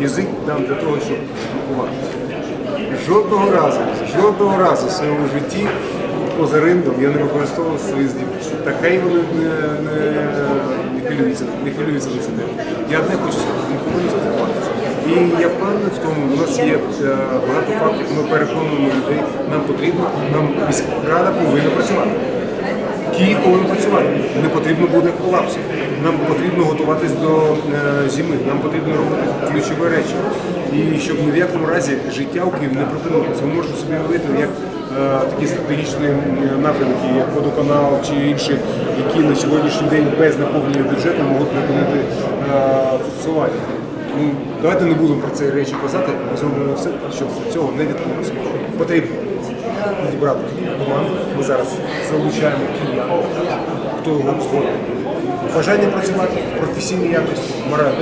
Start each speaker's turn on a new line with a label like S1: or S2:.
S1: язик дам для того, щоб спілкуватися. Жодного разу, жодного разу в своєму житті поза рингом я не використовував свої здібності. Та хай вони не, не, не хвилюються, не хвилюються за це. Я одне хочу ніколи не спілкуватися. І я впевнений в тому, у нас є е, багато фактів, ми переконуємо людей, нам потрібно, нам міськрада повинна працювати. Київ повинен працювати. Не потрібно буде колапсу. Нам потрібно готуватись до е, зими. Нам потрібно робити ключові речі. І щоб ні в якому разі життя у Києві не припинилося. Ви можете собі уявити, як е, такі стратегічні е, напрямки, як водоканал чи інші, які на сьогоднішній день без наповнення бюджету можуть припинити функціонування. Ну, давайте не будемо про ці речі казати, ми зробимо все, щоб цього не відбулося. Потрібно зібрати команду. Ми зараз залучаємо киян, хто його згоден. Бажання працювати професійні якості,
S2: морально.